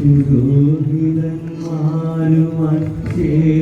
പുരോഹിതന്മാരുമായി ചേർന്നിരിക്കുന്നു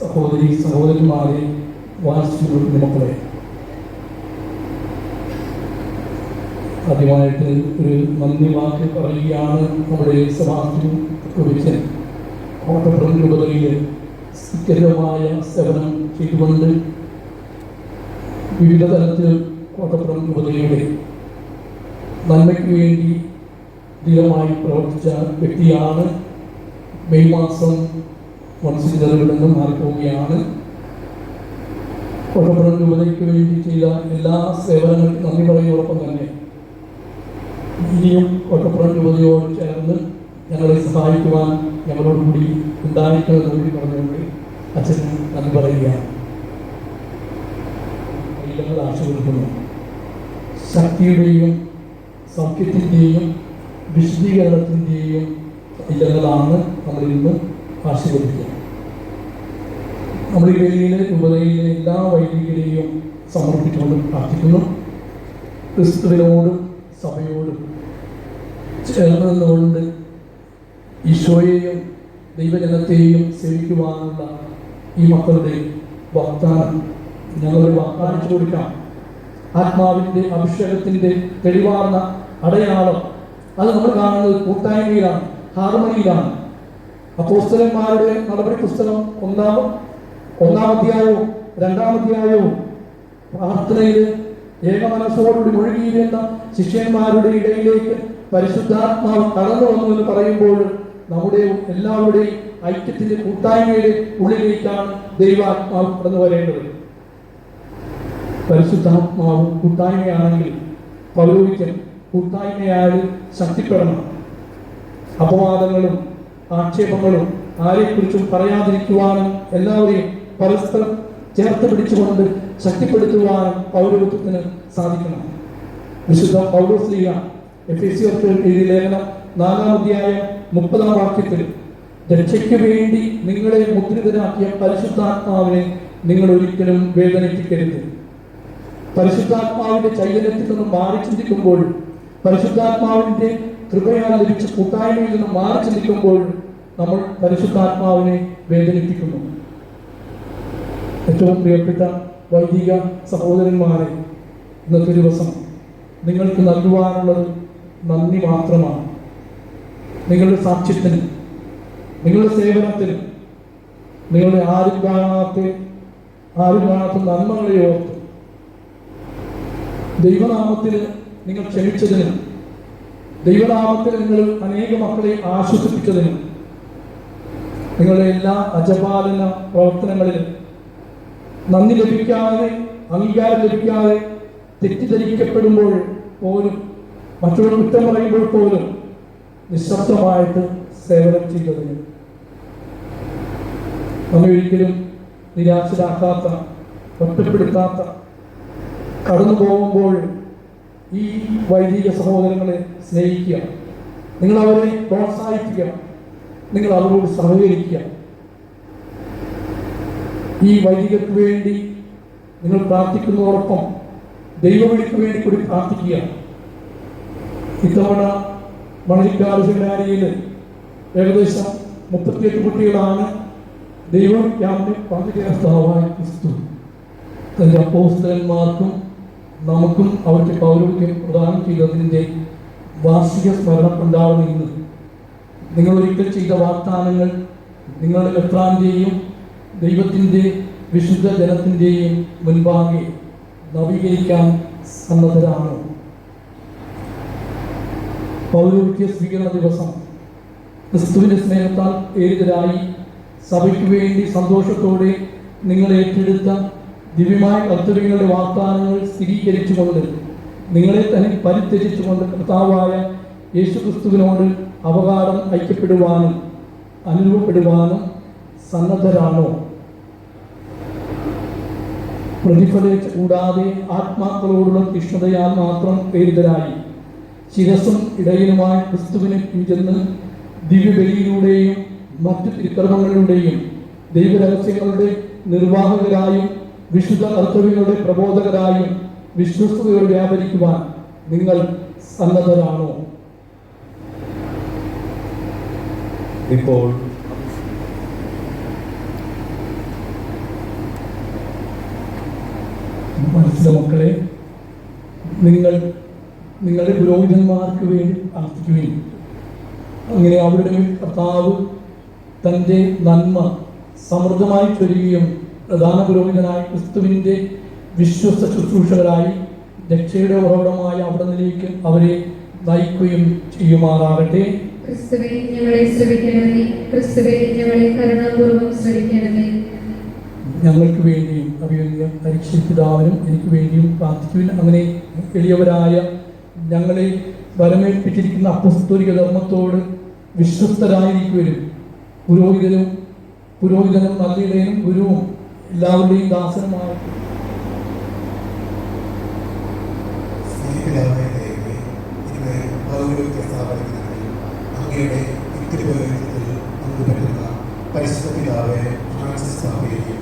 സഹോദരി സഹോദരന്മാരെ വാത്സല്യ മക്കളെ. ആദ്യമായിട്ട് ഒരു നന്ദി വാക്ക് പറയുകയാണ് നമ്മുടെ സഭാസ്ഥിനും കുറിച്ച് കോട്ടപ്പുറം രൂപതയിൽ സ്ഥിരമായ സേവനം ചെയ്തുകൊണ്ട് വിവിധ തലത്തിൽ കോട്ടപ്പുറം രൂപതയുടെ നന്മയ്ക്ക് വേണ്ടി ധീരമായി പ്രവർത്തിച്ച വ്യക്തിയാണ് മെയ് മാസം മത്സ്യങ്ങളിൽ നിന്ന് മാറിപ്പോവുകയാണ്. കോട്ടപ്പുറം രൂപതയ്ക്ക് വേണ്ടി ചെയ്ത എല്ലാ സേവനങ്ങൾക്കും നന്ദി പറയുന്നതോടൊപ്പം തന്നെ ഇനിയും കോട്ടപ്പുറം രൂപതയോട് ചേർന്ന് ഞങ്ങളെ സഹായിക്കുവാൻ ഞങ്ങളോട് കൂടി ഉണ്ടായിരിക്കണമെന്ന് കൂടി പറഞ്ഞുകൊണ്ട് അച്ഛന് നന്ദി പറയുകയാണ്. ആശീർവദിക്കുന്നു ശക്തിയുടെയും സൗഖ്യത്തിന്റെയും വിശദീകരണത്തിന്റെയും ഇല്ലങ്ങളാണ് നമ്മൾ ഇന്ന് ആശീർവദിക്കുക. ഈ വേദിയിലെ രൂപതയിലെ എല്ലാ വൈദികരെയും സമർപ്പിച്ചുകൊണ്ട് പ്രാർത്ഥിക്കുന്നു. ക്രിസ്തുവിനോടും സഭയോടും ചേർന്ന് നിന്നുകൊണ്ട് ഈശോയെയും ദൈവജനത്തെയും സേവിക്കുവാനുള്ള ഈ മക്കളുടെ വാഗ്ദാനം ഞങ്ങളുടെ വാഗ്ദാനിച്ചു കൊടുക്കാം. ആത്മാവിന്റെ അഭിഷേകത്തിന്റെ തെളിവാർന്ന അടയാളം അത് നമ്മൾ കാണുന്നത് കൂട്ടായ്മയിലാണ് ഹാർമണിയിലാണ്. അപ്പോസ്തലന്മാരുടെ നടപടി പുസ്തകം ഒന്നാം ഒന്നാം അധ്യായവും രണ്ടാം അധ്യായവും പ്രാർത്ഥനയിൽ ഏകമനസ്സോടുകൂടി മുഴുകിയിരുന്ന ശിഷ്യന്മാരുടെ ഇടയിലേക്ക് പരിശുദ്ധാത്മാവ് കടന്നു വന്നു എന്ന് പറയുമ്പോൾ നമ്മുടെ എല്ലാവരുടെയും ഐക്യത്തിന്റെ കൂട്ടായ്മയുടെ ഉള്ളിലേക്കാണ് ദൈവാത്മാവ് കടന്നു വരേണ്ടത്. പരിശുദ്ധാത്മാവ് കൂട്ടായ്മയാണെങ്കിൽ പൗരോഹിക്കൻ കൂട്ടായ്മയായി ശക്തിപ്പെടണം. അപവാദങ്ങളും ആക്ഷേപങ്ങളും ആരെക്കുറിച്ചും പറയാതിരിക്കുവാനും എല്ലാവരെയും പരസ്പരം ചേർത്ത് പിടിച്ചുകൊണ്ട് ശക്തിപ്പെടുത്തുവാനും പൗരത്വത്തിന് സാധിക്കണം. വിശുദ്ധ പൗലോസ്ലീഗ എഫ് എസ് ലേഖനം നാലാം അധ്യായം മുപ്പതാം വാക്യത്തിൽ രക്ഷയ്ക്ക് വേണ്ടി നിങ്ങളെ മുദ്രിതരാക്കിയ പരിശുദ്ധാത്മാവിനെ നിങ്ങൾ ഒരിക്കലും വേദനിപ്പിക്കരുത്. പരിശുദ്ധാത്മാവിന്റെ ചൈതന്യത്തിൽ നിന്നും മാറി ചിന്തിക്കുമ്പോൾ പരിശുദ്ധാത്മാവിന്റെ കൃപയാൽ ലഭിച്ച കൂട്ടായ്മയിൽ നിന്ന് മാറി ചിന്തിക്കുമ്പോൾ നമ്മൾ പരിശുദ്ധാത്മാവിനെ വേദനിപ്പിക്കുന്നു. ഏറ്റവും പ്രിയപ്പെട്ട വൈദിക സഹോദരന്മാരെ ഇന്നത്തെ ദിവസം നിങ്ങൾക്ക് നൽകുവാനുള്ളത് നന്ദി മാത്രമാണ്. നിങ്ങളുടെ സാക്ഷ്യത്തിന് നിങ്ങളുടെ സേവനത്തിന് നിങ്ങളുടെ ആരും കാണാത്ത ആരും കാണാത്ത നന്മകളെ ഓർത്ത് ദൈവനാമത്തിന് നിങ്ങൾ ക്ഷമിച്ചതിനും ദൈവനാമത്തിൽ നിങ്ങൾ അനേക മക്കളെ ആശ്വസിപ്പിച്ചതിനും നിങ്ങളുടെ എല്ലാ അജപാലന പ്രവർത്തനങ്ങളിലും നന്ദി ലഭിക്കാതെ അംഗീകാരം ലഭിക്കാതെ തെറ്റിദ്ധരിക്കപ്പെടുമ്പോൾ പോലും മറ്റുള്ളവർ കുറ്റം പറയുമ്പോൾ പോലും നിശബ്ദമായിട്ട് സേവനം ചെയ്തതിന്. നമ്മെ ഒരിക്കലും നിരാശരാക്കാത്ത ഒറ്റപ്പെടുത്താത്ത കടന്നു പോകുമ്പോൾ ഈ വൈദിക സഹോദരങ്ങളെ സ്നേഹിക്കുക നിങ്ങൾ അവരെ പ്രോത്സാഹിപ്പിക്കുക നിങ്ങൾ അവരോട് സഹകരിക്കുക ഈ വൈദികർക്ക് വേണ്ടി നിങ്ങൾ പ്രാർത്ഥിക്കുന്നതോടൊപ്പം ദൈവവിളിക്ക് വേണ്ടി കൂടി പ്രാർത്ഥിക്കുക ഇത്തവണ മണലിക്കാട് ഏകദേശം മുപ്പത്തിയെട്ട് കുട്ടികളാണ് ദൈവം ക്യാമ്പിൽ പങ്കുചേർത്താവായി ക്രിസ്തു തന്റെ അപ്പോസ്തലന്മാർക്കും നമുക്കും അവർക്ക് പൗരോഗ്യം പ്രദാനം ചെയ്തതിന്റെ വാർഷിക സ്മരണം ഉണ്ടാവുന്ന നിങ്ങൾ ഒരിക്കൽ ചെയ്ത വാഗ്ദാനങ്ങൾ നിങ്ങളുടെ എത്രാന്റെയും ദൈവത്തിന്റെ വിശുദ്ധ ജനത്തിന്റെയും മുൻപാകെ നവീകരിക്കാൻ സന്നദ്ധരാണ്. പൗരോഹിത്യ സ്വീകരണ ദിവസം ക്രിസ്തുവിന്റെ സ്നേഹത്താൽ ഏരിതരായി സഭയ്ക്ക് വേണ്ടി സന്തോഷത്തോടെ നിങ്ങൾ ഏറ്റെടുത്ത ദിവ്യമായ കർത്തവ്യങ്ങളുടെ വാഗ്ദാനങ്ങൾ സ്ഥിരീകരിച്ചുകൊണ്ട് നിങ്ങളെ തന്നെ പരിത്യജിച്ചുകൊണ്ട് കർത്താവായ യേശുക്രിസ്തുവിനോട് അവകാശം ഐക്യപ്പെടുവാനും അനുഭവപ്പെടുവാനും സന്നദ്ധരാണോ? പ്രതിഫലിച്ച് കൂടാതെ ആത്മാക്കളോടുള്ള തീഷ്ണതയാൽ മാത്രം പ്രേരിതരായി ശിരസും ഇടയിലുമായി ക്രിസ്തുവിനെ പിഞ്ചെന്ന് ദിവ്യബലിയിലൂടെയും മറ്റു തിരുക്കർമ്മങ്ങളിലൂടെയും ദൈവരഹസ്യങ്ങളുടെ നിർവാഹകരായും വിശുദ്ധ കർത്തവ്യങ്ങളുടെ പ്രബോധകരായും വിശ്വസ്തയോടെ വ്യാപരിക്കുവാൻ നിങ്ങൾ സന്നദ്ധരാണോ? ഇപ്പോൾ മനസ്സിലെ മക്കളെ നിങ്ങൾ നിങ്ങളുടെ പുരോഹിതന്മാർക്ക് വേണ്ടി പ്രാർത്ഥിക്കുകയും അങ്ങനെ അവരുടെ കർത്താവ് തന്റെ നന്മ സമൃദ്ധമായി ചൊരിയുകയും പ്രധാന പുരോഹിതനായി ക്രിസ്തുവിന്റെ വിശ്വസ്ത ശുശ്രൂഷകരായി രക്ഷയുടെ ഉറവിടമായ അവിടന്നിലേക്ക് അവരെ നയിക്കുകയും ചെയ്യുമാറാകട്ടെ. ക്രിസ്തുവെ ഞങ്ങളെ ശ്രമിക്കണമേ ക്രിസ്തുവെ ഞങ്ങളെ കരുണാപൂർവം ശ്രമിക്കണമേ ഞങ്ങൾക്ക് വേണ്ടിയും അഭിമന്യ പരീക്ഷിപ്പിതാവിനും എനിക്ക് വേണ്ടിയും പ്രാർത്ഥിക്കുവിൻ. അങ്ങനെ എളിയവരായ ഞങ്ങളെ വരമേൽപ്പിച്ചിരിക്കുന്ന അപ്പസ്തോലിക ധർമ്മത്തോട് വിശ്വസ്തരായിരിക്കുവരും. പുരോഹിതനും പുരോഹിതനും നല്ലിടയനും ഗുരുവും എല്ലാവരുടെയും ദാസനമായി അങ്ങയുടെ തിരുവനന്തപുരത്തിൽ നമുക്ക് പറ്റുന്ന പരിശുദ്ധ പിതാവെ ഫ്രാൻസിസ് സാവേരിയും